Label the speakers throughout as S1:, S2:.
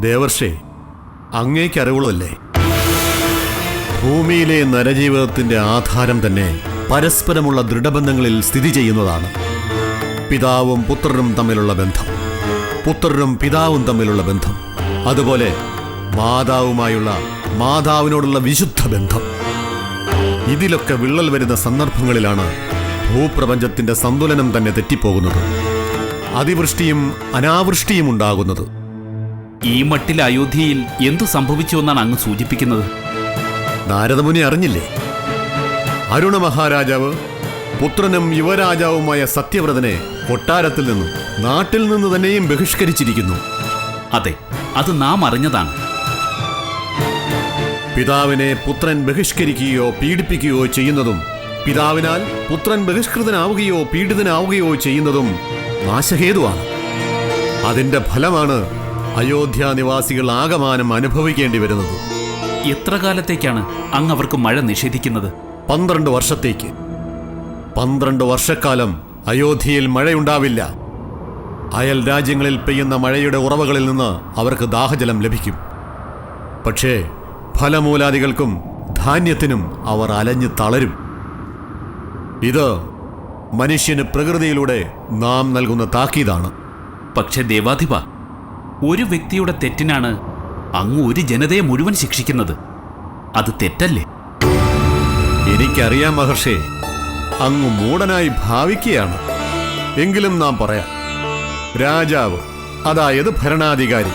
S1: ദേവർഷേ അങ്ങേക്ക് അറിവുള്ളതല്ലേ? ഭൂമിയിലെ നരജീവിതത്തിന്റെ ആധാരം തന്നെ പരസ്പരമുള്ള ദൃഢബന്ധങ്ങളിൽ സ്ഥിതി ചെയ്യുന്നതാണ്. പിതാവും പുത്രനും തമ്മിലുള്ള ബന്ധം പുത്രനും പിതാവും തമ്മിലുള്ള ബന്ധം അതുപോലെ മാതാവുമായുള്ള മാതാവിനോടുള്ള വിശുദ്ധ ബന്ധം. ഇതിലൊക്കെ വിള്ളൽ വരുന്ന സന്ദർഭങ്ങളിലാണ് ഭൂപ്രപഞ്ചത്തിന്റെ സന്തുലനം തന്നെ തെറ്റിപ്പോകുന്നത്. അതിവൃഷ്ടിയും അനാവൃഷ്ടിയും ഉണ്ടാകുന്നത്.
S2: ഈ മട്ടിൽ അയോധ്യയിൽ എന്തു സംഭവിച്ചു എന്നാണ് അങ്ങ് സൂചിപ്പിക്കുന്നത്?
S1: നാരദമുനി അറിഞ്ഞില്ലേ? അരുണ മഹാരാജാവ് പുത്രനും യുവരാജാവുമായ സത്യവ്രതനെ കൊട്ടാരത്തിൽ നിന്നും നാട്ടിൽ നിന്ന് തന്നെയും ബഹിഷ്കരിച്ചിരിക്കുന്നു.
S2: അതെ അത് നാം അറിഞ്ഞതാണ്.
S1: പിതാവിനെ പുത്രൻ ബഹിഷ്കരിക്കുകയോ പീഡിപ്പിക്കുകയോ ചെയ്യുന്നതും പിതാവിനാൽ പുത്രൻ ബഹിഷ്കൃതനാവുകയോ പീഡിതനാവുകയോ ചെയ്യുന്നതും നാശഹേതുവാണ്. അതിന്റെ ഫലമാണ് അയോധ്യ നിവാസികൾ ആകമാനം അനുഭവിക്കേണ്ടി വരുന്നത്
S2: എത്ര കാലത്തേക്കാണ് അങ്ങ് അവർക്ക് മഴ നിഷേധിക്കുന്നത്?
S1: പന്ത്രണ്ട് വർഷത്തേക്ക്. പന്ത്രണ്ട് വർഷക്കാലം അയോധ്യയിൽ മഴയുണ്ടാവില്ല. അയൽ രാജ്യങ്ങളിൽ പെയ്യുന്ന മഴയുടെ ഉറവകളിൽ നിന്ന് അവർക്ക് ദാഹജലം ലഭിക്കും. പക്ഷേ ഫലമൂലാദികൾക്കും ധാന്യത്തിനും അവർ അലഞ്ഞു തളരും. ഇത് മനുഷ്യന് പ്രകൃതിയിലൂടെ നാം നൽകുന്ന താക്കീതാണ്.
S2: പക്ഷേ ദേവാധിപ ഒരു വ്യക്തിയുടെ തെറ്റിനാണ് അങ്ങ് ഒരു ജനതയെ മുഴുവൻ ശിക്ഷിക്കുന്നത്. അത് തെറ്റല്ലേ?
S1: എനിക്കറിയാം മഹർഷി. അങ്ങ് മൂടനായി ഭാവിക്കുകയാണ്. എങ്കിലും നാം പറയാം. രാജാവ് അതായത് ഭരണാധികാരി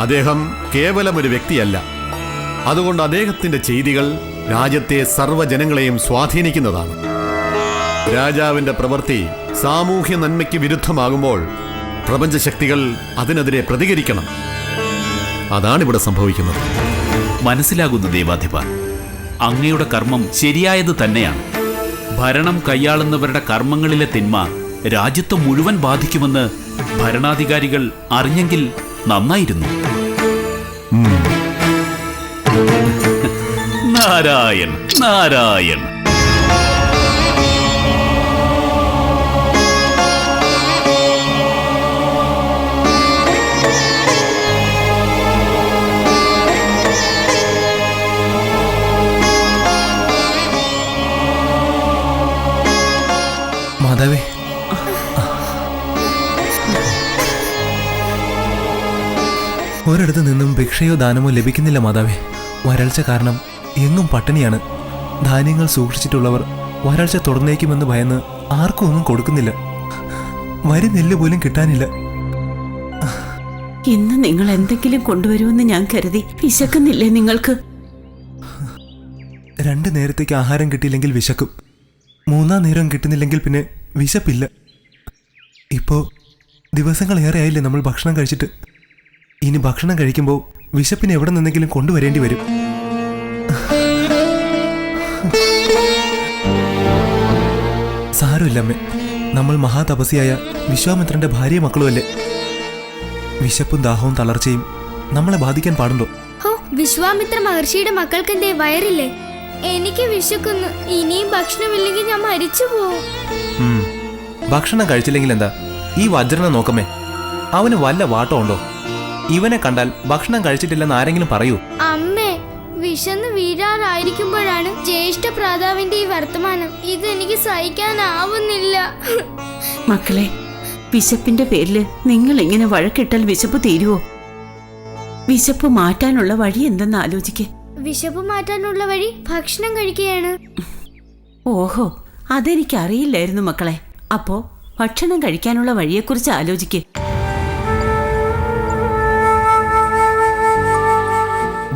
S1: അദ്ദേഹം കേവലം ഒരു വ്യക്തിയല്ല. അതുകൊണ്ട് അദ്ദേഹത്തിന്റെ ചെയ്തികൾ രാജ്യത്തെ സർവജനങ്ങളെയും സ്വാധീനിക്കുന്നതാണ്. രാജാവിന്റെ പ്രവൃത്തി സാമൂഹ്യ നന്മയ്ക്ക് വിരുദ്ധമാകുമ്പോൾ പ്രപഞ്ചശക്തികൾ അതിനെതിരെ പ്രതികരിക്കണം. അതാണിവിടെ സംഭവിക്കുന്നത്.
S2: മനസ്സിലാകുന്ന ദേവാധിപ. അങ്ങയുടെ കർമ്മം ശരിയായത് തന്നെയാണ്. ഭരണം കൈയാളുന്നവരുടെ കർമ്മങ്ങളിലെ തിന്മ രാജ്യത്തെ മുഴുവൻ ബാധിക്കുമെന്ന് ഭരണാധികാരികൾ അറിഞ്ഞെങ്കിൽ നന്നായിരുന്നു. നാരായൺ നാരായൺ.
S3: മാതാവേ ഒരിടത്ത് നിന്നും ഭിക്ഷയോ ദാനമോ ലഭിക്കുന്നില്ല മാതാവേ വരൾച്ച കാരണം എങ്ങും പട്ടിണിയാണ്. ധാന്യങ്ങൾ സൂക്ഷിച്ചിട്ടുള്ളവർ വരൾച്ച തുടർന്നേക്കുമെന്ന് ഭയന്ന് ആർക്കും ഒന്നും കൊടുക്കുന്നില്ല. വരി നെല്ല് പോലും കിട്ടാനില്ല.
S4: ഇന്ന് നിങ്ങൾ എന്തെങ്കിലും കൊണ്ടുവരുമെന്ന് ഞാൻ കരുതി വിശക്കുന്നില്ലേ നിങ്ങൾക്ക്?
S3: രണ്ടു നേരത്തേക്ക് ആഹാരം കിട്ടിയില്ലെങ്കിൽ വിശക്കും. മൂന്നാം നേരം കിട്ടുന്നില്ലെങ്കിൽ പിന്നെ വിശപ്പില്ല. ദിവസങ്ങൾ ദിവസങ്ങളേറെ ആയില്ലേ നമ്മൾ ഭക്ഷണം കഴിച്ചിട്ട്? ഇനി ഭക്ഷണം കഴിക്കുമ്പോൾ വിശപ്പിന് എവിടെ നിന്നെങ്കിലും കൊണ്ടുവരേണ്ടി വരും. സാരമില്ലമ്മേ നമ്മൾ മഹാതപസിയായ വിശ്വാമിത്രന്റെ ഭാര്യ മക്കളുമല്ലേ? വിശപ്പും ദാഹവും തളർച്ചയും നമ്മളെ ബാധിക്കാൻ പാടുണ്ടോ?
S5: വിശ്വാമിത്ര മഹർഷിയുടെ മക്കൾക്കെന്തേ വയറില്ലേ? എനിക്ക് വിശക്കുന്നു. ഇനിയും ഭക്ഷണമില്ലെങ്കിൽ ഞാൻ മരിച്ചു പോവും.
S3: ഭക്ഷണം കഴിച്ചില്ലെങ്കിൽ എന്താ? ഈ വജ്രനെ നോക്കമേ അവന് വല്ല വാട്ടം ഉണ്ടോ ഇവനെ കണ്ടാൽ ഭക്ഷണം കഴിച്ചിട്ടില്ലെന്ന് ആരെങ്കിലും പറയൂ.
S5: അമ്മേ വിശന്ന് വീഴാറായിരിക്കുമ്പോഴാണ് ജ്യേഷ്ഠ പ്രാതാവിന്റെ ഈ വർത്തമാനം. ഇതെനിക്ക് സഹിക്കാനാവുന്നില്ല.
S4: മക്കളെ വിശപ്പിന്റെ പേരിൽ നിങ്ങൾ എങ്ങനെ വഴക്കിട്ടാൽ വിശപ്പ് തീരുവോ? വിശപ്പ് മാറ്റാനുള്ള വഴി എന്തെന്ന് ആലോചിക്കേ.
S5: വിശപ്പ് മാറ്റാനുള്ള വഴി ഭക്ഷണം കഴിക്കുകയാണ്.
S4: ഓഹോ അതെനിക്ക് അറിയില്ലായിരുന്നു മക്കളെ. അപ്പോ ഭക്ഷണം കഴിക്കാനുള്ള വഴിയെക്കുറിച്ച് ആലോചിക്കേ.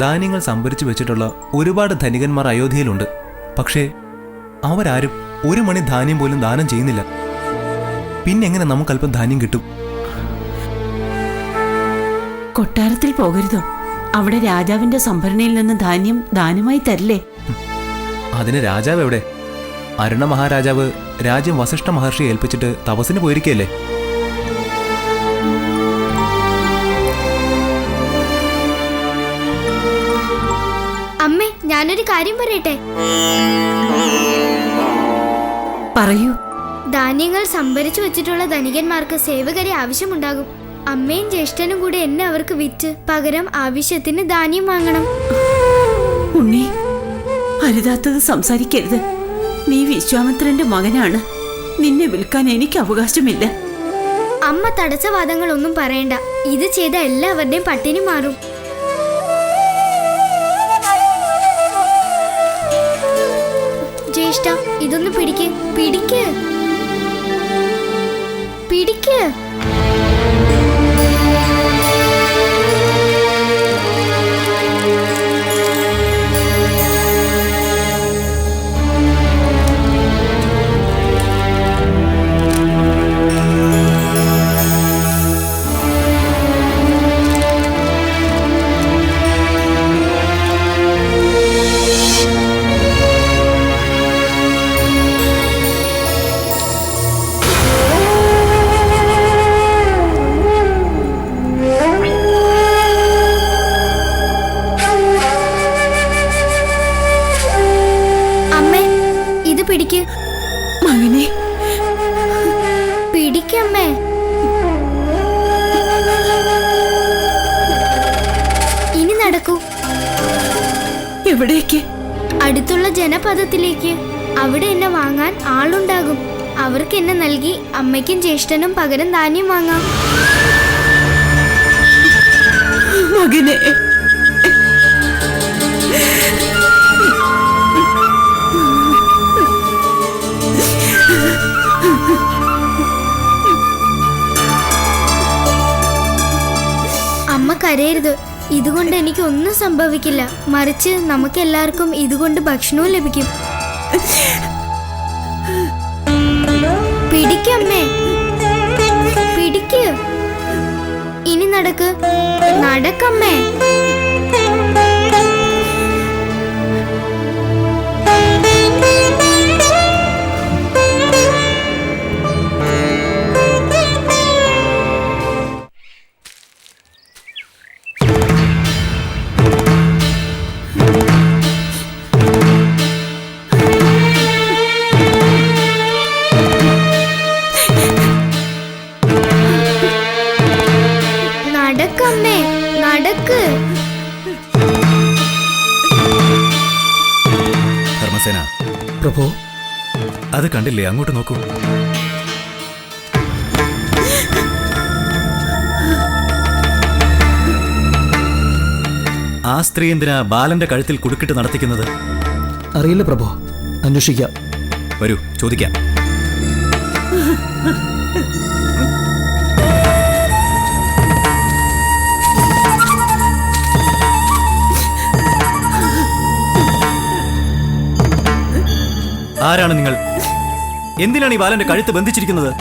S3: ധാന്യങ്ങൾ സംഭരിച്ചു വെച്ചിട്ടുള്ള ഒരുപാട് ധനികന്മാർ അയോധ്യയിലുണ്ട്. പക്ഷേ അവരാരും ഒരു മണി ധാന്യം പോലും ദാനം ചെയ്യുന്നില്ല. പിന്നെങ്ങനെ നമുക്കല്പം ധാന്യം കിട്ടും?
S4: കൊട്ടാരത്തിൽ പോകരുതോ? അവിടെ രാജാവിന്റെ സംഭരണയിൽ നിന്ന് ധാന്യം ദാനമായി തരില്ലേ?
S3: അതിന് രാജാവ് എവിടെ? അരുണ മഹാരാജാവ് രാജ്യം വസിഷ്ഠ മഹർഷിയെ ഏൽപ്പിച്ചിട്ട് തപസ്സിന് പോയിരിക്കല്ലേ
S5: അമ്മേ ഞാനൊരു കാര്യം പറയട്ടെ?
S4: പറയൂ.
S5: ധാന്യങ്ങൾ സംഭരിച്ചു വെച്ചിട്ടുള്ള ധനികന്മാർക്ക് സേവകരെ ആവശ്യമുണ്ടാകും. അമ്മയും ജ്യേഷ്ഠനും കൂടെ എന്നെ അവർക്ക് വിറ്റ് പകരം ആവശ്യത്തിന് ധാന്യം വാങ്ങണം.
S4: ഉണ്ണി അരുതാത്തത് സംസാരിക്കരുത്. നീ വിശ്വാമിത്രന്റെ മകനാണ്. നിന്നെ വിൽക്കാൻ എനിക്ക് അവകാശമില്ല.
S5: അമ്മ തടസ്സവാദങ്ങളൊന്നും പറയണ്ട. ഇത് ചെയ്ത എല്ലാവരുടെയും പട്ടിണി മാറും. ജ്യേഷ്ഠ ഇതൊന്ന് പിടിക്ക്. പിടിക്ക്. പിടിക്ക്. പിടിക്ക്.
S4: മകനെ.
S5: പിടിക്കമ്മേ. ഇനി നടക്കൂ.
S4: എവിടേക്ക്?
S5: അടുത്തുള്ള ജനപദത്തിലേക്ക്. അവിടെ എന്നെ വാങ്ങാൻ ആളുണ്ടാകും. അവർക്ക് എന്നെ നൽകി അമ്മയ്ക്കും ജ്യേഷ്ഠനും പകരം ധാന്യം വാങ്ങാം.
S4: മകനെ.
S5: കരയരുത്. ഇതുകൊണ്ട് എനിക്ക് ഒന്നും സംഭവിക്കില്ല. മറിച്ച് നമുക്ക് എല്ലാവർക്കും ഇതുകൊണ്ട് ഭക്ഷണവും ലഭിക്കും. പിടിക്കമ്മേ പിടിക്ക്. ഇനി നടക്ക്. നടക്കമ്മേ
S6: കണ്ടില്ലേ? അങ്ങോട്ട് നോക്കൂ. ആ സ്ത്രീ എന്തിനാ ബാലന്റെ കഴുത്തിൽ കുടുക്കിട്ട് നടത്തിക്കുന്നത്?
S7: അറിയില്ല പ്രഭോ. അന്വേഷിക്കാം.
S6: വരൂ ചോദിക്കാം. ആരാണ് നിങ്ങൾ? എന്തിനാണ് ഈ ബാലന്റെ കഴുത്ത് ബന്ധിച്ചിരിക്കുന്നത്?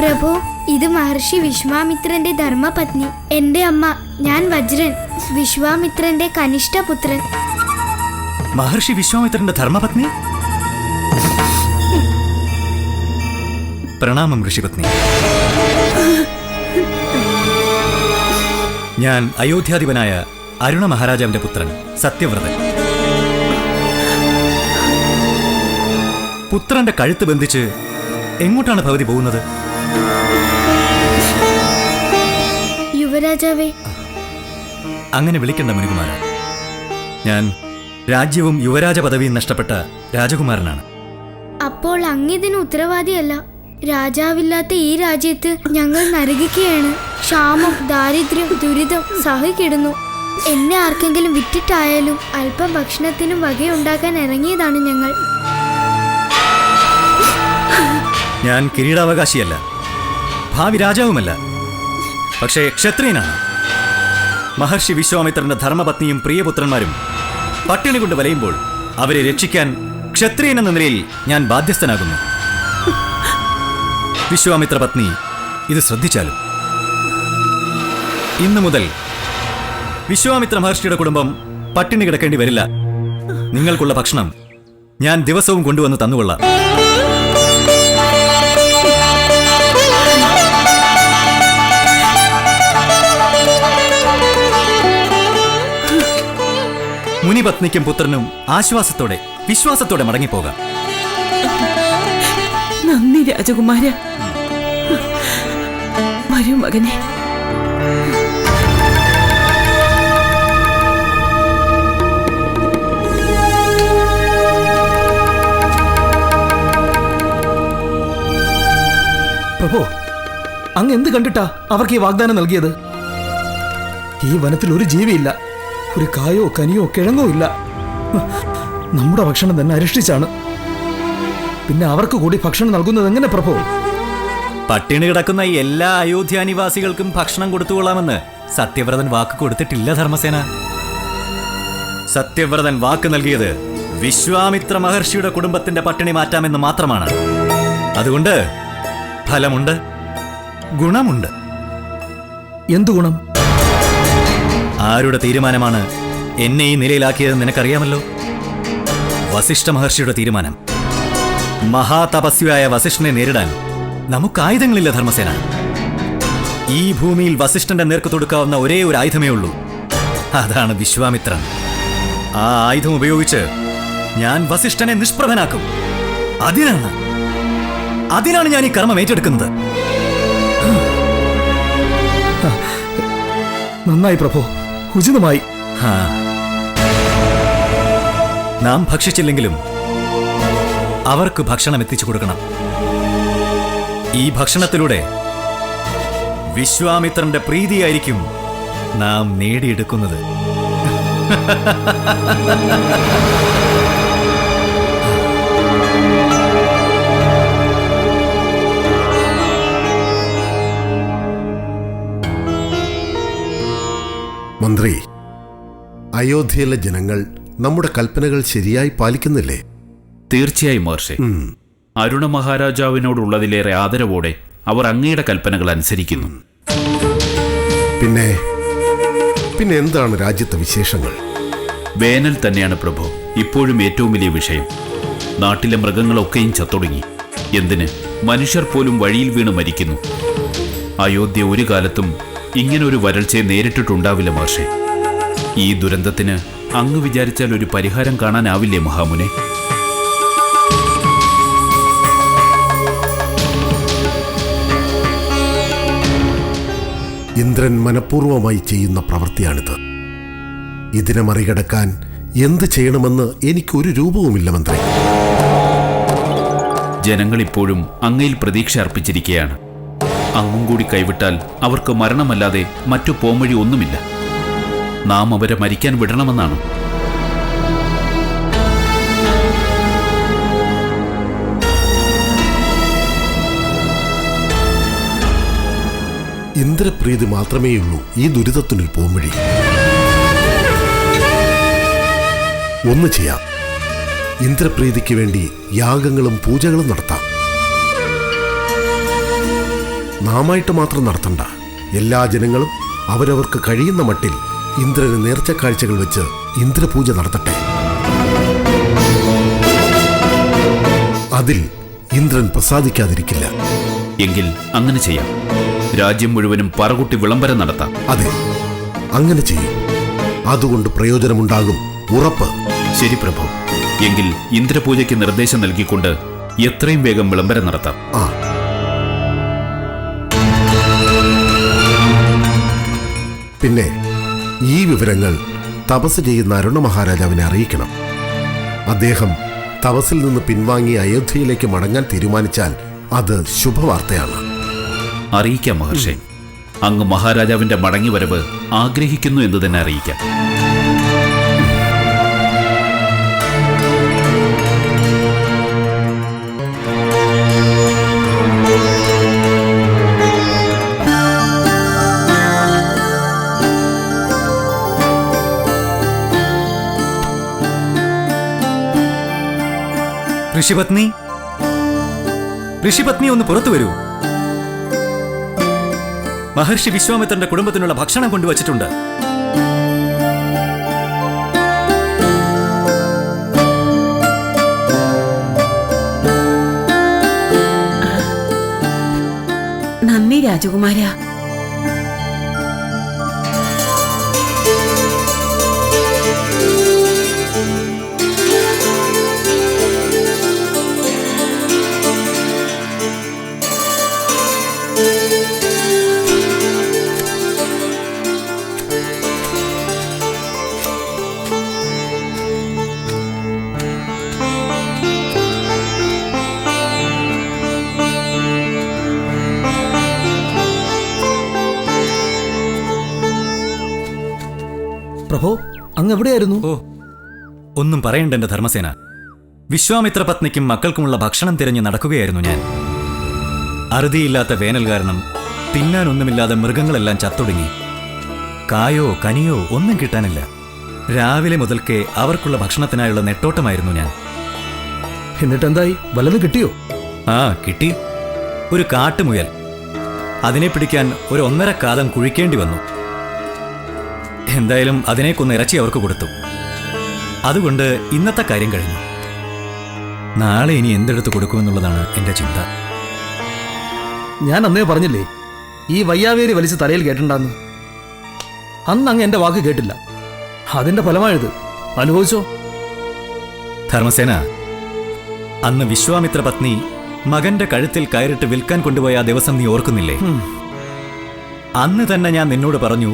S5: പ്രഭു ഇത് മഹർഷി വിശ്വാമിത്രന്റെ ധർമ്മപത്നി എന്റെ അമ്മ. ഞാൻ വജ്രൻ വിശ്വാമിത്രന്റെ കനിഷ്ഠ പുത്രൻ
S6: മഹർഷി വിശ്വാമിത്രന്റെ ധർമ്മപത്നി? പ്രണാമം ഋഷിപത്നി. ഞാൻ അയോധ്യാധിപനായ അരുണ മഹാരാജാവിന്റെ പുത്രൻ സത്യവ്രതൻ. പുത്രന്റെ കഴുത്ത് ബന്ധിച്ച് എങ്ങോട്ടാണ് ഭവതി പോകുന്നത്?
S5: യുവരാജാവേ.
S6: അങ്ങനെ വിളിക്കണ്ട മുനികുമാര. ഞാൻ രാജ്യവും യുവരാജ പദവിയും നഷ്ടപ്പെട്ട രാജകുമാരനാണ്.
S5: അപ്പോൾ അങ്ങിതിന് ഉത്തരവാദിയല്ല. രാജാവില്ലാത്ത ഈ രാജ്യത്ത് ഞങ്ങൾ നരകിക്കുകയാണ്. ക്ഷാമം ദാരിദ്ര്യം ദുരിതം സഹിക്കിടുന്നു. എന്നെ ആർക്കെങ്കിലും വിറ്റിട്ടായാലും അല്പം ഭക്ഷണത്തിനും വകയുണ്ടാക്കാൻ ഇറങ്ങിയതാണ് ഞങ്ങൾ.
S6: ഞാൻ കിരീടാവകാശിയല്ല. ഭാവി രാജാവുമല്ല. പക്ഷേ ക്ഷത്രിയനാണ്. മഹർഷി വിശ്വാമിത്രന്റെ ധർമ്മപത്നിയും പ്രിയപുത്രന്മാരും പട്ടിണി കൊണ്ട് വലയുമ്പോൾ അവരെ രക്ഷിക്കാൻ ക്ഷത്രിയൻ എന്ന നിലയിൽ ഞാൻ ബാധ്യസ്ഥനാകുന്നു. വിശ്വാമിത്ര പത്നി ഇത് ശ്രദ്ധിച്ചാലും. ഇന്നു മുതൽ വിശ്വാമിത്ര മഹർഷിയുടെ കുടുംബം പട്ടിണി കിടക്കേണ്ടി വരില്ല. നിങ്ങൾക്കുള്ള ഭക്ഷണം ഞാൻ ദിവസവും കൊണ്ടുവന്ന് തന്നുകൊള്ളാം. മുനിപത്നിക്കും പുത്രനും ആശ്വാസത്തോടെ വിശ്വാസത്തോടെ മടങ്ങിപ്പോകാം.
S4: നന്ദി രാജകുമാര. വരൂ മകനെ.
S7: പ്രഭു അങ്ങ് എന്ത് കണ്ടിട്ടാ അവർക്ക് ഈ വാഗ്ദാനം നൽകിയത്? ഈ വനത്തിൽ ഒരു ജീവിയില്ല. ഒരു കായോ കനിയോ കിഴങ്ങോ ഇല്ല. നമ്മുടെ ഭക്ഷണം തന്നെ അരിഷ്ടിച്ചാണ് പിന്നെ അവർക്ക് കൂടി ഭക്ഷണം നൽകുന്നത് എങ്ങനെ പ്രഭു?
S6: പട്ടിണി കിടക്കുന്ന എല്ലാ അയോധ്യാനിവാസികൾക്കും ഭക്ഷണം കൊടുത്തുകൊള്ളാമെന്ന് സത്യവ്രതൻ വാക്ക് കൊടുത്തിട്ടില്ല ധർമ്മസേന. സത്യവ്രതൻ വാക്ക് നൽകിയത് വിശ്വാമിത്ര മഹർഷിയുടെ കുടുംബത്തിന്റെ പട്ടിണി മാറ്റാമെന്ന് മാത്രമാണ്. അതുകൊണ്ട് ഫലമുണ്ട് ഗുണമുണ്ട്.
S7: എന്തു ഗുണം?
S6: ആരുടെ തീരുമാനമാണ് എന്നെ ഈ നിലയിലാക്കിയത് നിനക്കറിയാമല്ലോ? വസിഷ്ഠ മഹർഷിയുടെ തീരുമാനം. മഹാതപസ്വിയായ വസിഷ്ഠനെ നേരിടാൻ നമുക്ക് ആയുധങ്ങളില്ല ധർമ്മസേന. ഈ ഭൂമിയിൽ വസിഷ്ഠന്റെ നേർക്ക് തൊടുക്കാവുന്ന ഒരേ ഒരു ആയുധമേ ഉള്ളൂ. അതാണ് വിശ്വാമിത്രൻ. ആ ആയുധം ഉപയോഗിച്ച് ഞാൻ വസിഷ്ഠനെ നിഷ്പ്രഭനാക്കും. അതിനാണ് അതിനാണ് ഞാൻ ഈ കർമ്മം ഏറ്റെടുക്കുന്നത്.
S7: നന്നായി പ്രഭു. ഉചിതമായി.
S6: നാം ഭക്ഷിച്ചില്ലെങ്കിലും അവർക്ക് ഭക്ഷണം എത്തിച്ചു കൊടുക്കണം. ഈ ഭക്ഷണത്തിലൂടെ വിശ്വാമിത്രന്റെ പ്രീതിയായിരിക്കും നാം നേടിയെടുക്കുന്നത്.
S8: മന്ത്രി അയോധ്യയിലെ ജനങ്ങൾ നമ്മുടെ കൽപ്പനകൾ ശരിയായി പാലിക്കുന്നില്ലേ?
S2: തീർച്ചയായും മഹർഷി. അരുണ മഹാരാജാവിനോടുള്ളതിലേറെ ആദരവോടെ അവർ അങ്ങയുടെ കൽപ്പനകൾ അനുസരിക്കുന്നു.
S8: പിന്നെ പിന്നെ എന്താണ് രാജ്യത്തെ വിശേഷങ്ങൾ?
S2: വേനൽ തന്നെയാണ് പ്രഭു ഇപ്പോഴും ഏറ്റവും വലിയ വിഷയം. നാട്ടിലെ മൃഗങ്ങളൊക്കെയും ചത്തൊടുങ്ങി. എന്തിന്? മനുഷ്യർ പോലും വഴിയിൽ വീണ് മരിക്കുന്നു. അയോധ്യ ഒരു കാലത്തും ഇങ്ങനൊരു വരൾച്ചയെ നേരിട്ടിട്ടുണ്ടാവില്ല മഹർഷി ഈ ദുരന്തത്തിന് അങ്ങ് വിചാരിച്ചാൽ ഒരു പരിഹാരം കാണാനാവില്ലേ മഹാമുനെ?
S8: ഇന്ദ്രൻ മനഃപൂർവമായി ചെയ്യുന്ന പ്രവൃത്തിയാണിത്. ഇതിനെ മറികടക്കാൻ എന്ത് ചെയ്യണമെന്ന് എനിക്കൊരു രൂപവുമില്ല മന്ത്രി.
S2: ജനങ്ങൾ ഇപ്പോഴും അങ്ങയിൽ പ്രതീക്ഷ അർപ്പിച്ചിരിക്കുകയാണ്. അങ്ങും കൂടി കൈവിട്ടാൽ അവർക്ക് മരണമല്ലാതെ മറ്റു പോംവഴി ഒന്നുമില്ല. നാം അവരെ മരിക്കാൻ വിടണമെന്നാണ്.
S8: ഇന്ദ്രപ്രീതി മാത്രമേയുള്ളൂ ഈ ദുരിതത്തിനൊരു പോംവഴി. ഒന്ന് ചെയ്യാം. ഇന്ദ്രപ്രീതിക്ക് വേണ്ടി യാഗങ്ങളും പൂജകളും നടത്താം. നാമായിട്ട് മാത്രം നടത്തണ്ട. എല്ലാ ജനങ്ങളും അവരവർക്ക് കഴിയുന്ന മട്ടിൽ ഇന്ദ്രന് നേർച്ച കാഴ്ചകൾ വെച്ച് ഇന്ദ്രപൂജ നടത്തട്ടെ. അതിൽ ഇന്ദ്രൻ പ്രസാദിക്കാതിരിക്കില്ല.
S2: എങ്കിൽ അങ്ങനെ ചെയ്യാം. രാജ്യം മുഴുവനും പറകുട്ടി വിളംബരം നടത്താം.
S8: അതെ അങ്ങനെ ചെയ്യും. അതുകൊണ്ട് പ്രയോജനമുണ്ടാകും ഉറപ്പ്.
S2: ശരി പ്രഭു. എങ്കിൽ ഇന്ദ്രപൂജയ്ക്ക് നിർദ്ദേശം നൽകിക്കൊണ്ട് എത്രയും വേഗം വിളംബരം നടത്താം.
S8: ആ പിന്നെ ഈ വിവരങ്ങൾ തപസ് ചെയ്യുന്ന അരുണ മഹാരാജാവിനെ അറിയിക്കണം. അദ്ദേഹം തപസ്സിൽ നിന്ന് പിൻവാങ്ങി അയോധ്യയിലേക്ക് മടങ്ങാൻ തീരുമാനിച്ചാൽ അത് ശുഭവാർത്തയാണ്.
S2: അറിയിക്കാം മഹർഷി. അങ്ങ് മഹാരാജാവിന്റെ മടങ്ങിവരവ് ആഗ്രഹിക്കുന്നു എന്ന് തന്നെ അറിയിക്കാം.
S6: ഋഷിപത്നി? ഋഷിപത്നി ഒന്ന് പുറത്തു വരൂ. മഹർഷി വിശ്വാമിത്രന്റെ കുടുംബത്തിനുള്ള ഭക്ഷണം കൊണ്ടുവച്ചിട്ടുണ്ട്.
S4: നന്ദി രാജകുമാര.
S7: പ്രഭോ അങ്ങ് എവിടെയായിരുന്നു?
S6: ഓ ഒന്നും പറയണ്ട എന്റെ ധർമ്മസേന. വിശ്വാമിത്ര പത്നിക്കും മക്കൾക്കുമുള്ള ഭക്ഷണം തിരഞ്ഞു നടക്കുകയായിരുന്നു ഞാൻ. അറുതിയില്ലാത്ത വേനൽ കാരണം തിന്നാനൊന്നുമില്ലാതെ മൃഗങ്ങളെല്ലാം ചത്തൊടുങ്ങി. കായോ കനിയോ ഒന്നും കിട്ടാനില്ല. രാവിലെ മുതൽക്കേ അവർക്കുള്ള ഭക്ഷണത്തിനായുള്ള നെട്ടോട്ടമായിരുന്നു ഞാൻ.
S7: എന്നിട്ടെന്തായി? വല്ലതും കിട്ടിയോ?
S6: ആ കിട്ടി. ഒരു കാട്ടുമുയൽ. അതിനെ പിടിക്കാൻ ഒരു ഒന്നര കാലം കുഴിക്കേണ്ടി വന്നു. എന്തായാലും അതിനേക്കൊന്ന് കൊന്ന് ഇറച്ചി അവർക്ക് കൊടുത്തു. അതുകൊണ്ട് ഇന്നത്തെ കാര്യം കഴിഞ്ഞു. നാളെ ഇനി എന്തെടുത്ത് കൊടുക്കുമെന്നുള്ളതാണ് എന്റെ ചിന്ത.
S7: ഞാൻ അന്നേ പറഞ്ഞില്ലേ ഈ വയ്യാവേരി വലിച്ച് തലയിൽ കേട്ടിണ്ടാന്ന് അന്ന് അങ്ങ് എന്റെ വാക്ക് കേട്ടില്ല. അതിന്റെ ഫലമായത് അനുഭവിച്ചോ?
S6: ധർമ്മസേന അന്ന് വിശ്വാമിത്ര പത്നി മകന്റെ കഴുത്തിൽ കയറിട്ട് വിൽക്കാൻ കൊണ്ടുപോയ ആ ദിവസം നീ ഓർക്കുന്നില്ലേ? അന്ന് തന്നെ ഞാൻ നിന്നോട് പറഞ്ഞു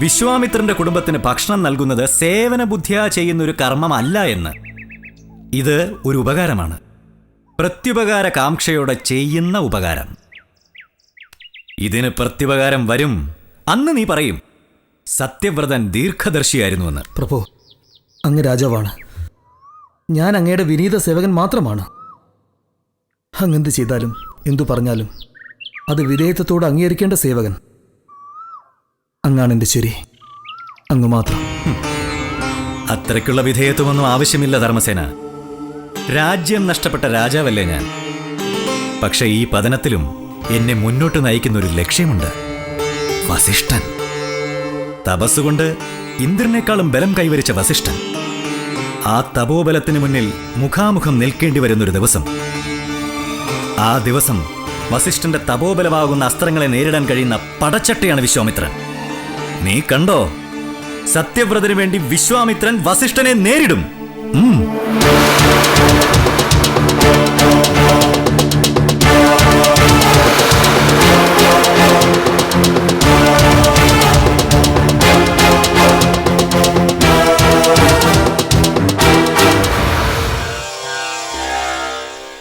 S6: വിശ്വാമിത്രന്റെ കുടുംബത്തിന് ഭക്ഷണം നൽകുന്നത് സേവന ബുദ്ധിയാ ചെയ്യുന്ന ഒരു കർമ്മമല്ല എന്ന്. ഇത് ഒരു ഉപകാരമാണ്. പ്രത്യുപകാര കാംക്ഷയോടെ ചെയ്യുന്ന ഉപകാരം. ഇതിന് പ്രത്യുപകാരം വരും. അന്ന് നീ പറയും സത്യവ്രതൻ ദീർഘദർശിയായിരുന്നുവെന്ന്
S7: പ്രഭു അങ്ങ് രാജാവാണ്. ഞാൻ അങ്ങയുടെ വിനീത സേവകൻ മാത്രമാണ്. അങ്ങെന്ത് ചെയ്താലും എന്തു പറഞ്ഞാലും അത് വിധേയത്വത്തോട് അംഗീകരിക്കേണ്ട സേവകൻ. അങ്ങാണ് എന്റെ ശരി. അങ്ങ് മാത്രം.
S6: അത്രയ്ക്കുള്ള വിധേയത്വമൊന്നും ആവശ്യമില്ല ധർമ്മസേന. രാജ്യം നഷ്ടപ്പെട്ട രാജാവല്ലേ ഞാൻ? പക്ഷെ ഈ പതനത്തിലും എന്നെ മുന്നോട്ട് നയിക്കുന്ന ഒരു ലക്ഷ്യമുണ്ട്. വസിഷ്ഠൻ. തപസ്സുകൊണ്ട് ഇന്ദ്രനേക്കാളും ബലം കൈവരിച്ച വസിഷ്ഠൻ. ആ തപോബലത്തിന് മുന്നിൽ മുഖാമുഖം നിൽക്കേണ്ടി വരുന്നൊരു ദിവസം. ആ ദിവസം വസിഷ്ഠന്റെ തപോബലമാകുന്ന അസ്ത്രങ്ങളെ നേരിടാൻ കഴിയുന്ന പടച്ചട്ടയാണ് വിശ്വാമിത്രൻ. നീ കണ്ടോ? സത്യവ്രതന് വേണ്ടി വിശ്വാമിത്രൻ വസിഷ്ഠനെ നേരിടും.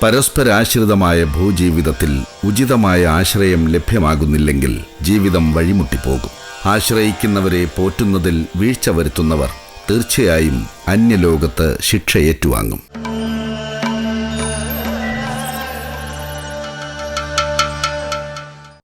S9: പരസ്പരാശ്രിതമായ ഭൂജീവിതത്തിൽ ഉചിതമായ ആശ്രയം ലഭ്യമാകുന്നില്ലെങ്കിൽ ജീവിതം വഴിമുട്ടിപ്പോകും. ആശ്രയിക്കുന്നവരെ പോറ്റുന്നതിൽ വീഴ്ച വരുത്തുന്നവർ തീർച്ചയായും അന്യലോകത്ത് ശിക്ഷ ഏറ്റുവാങ്ങും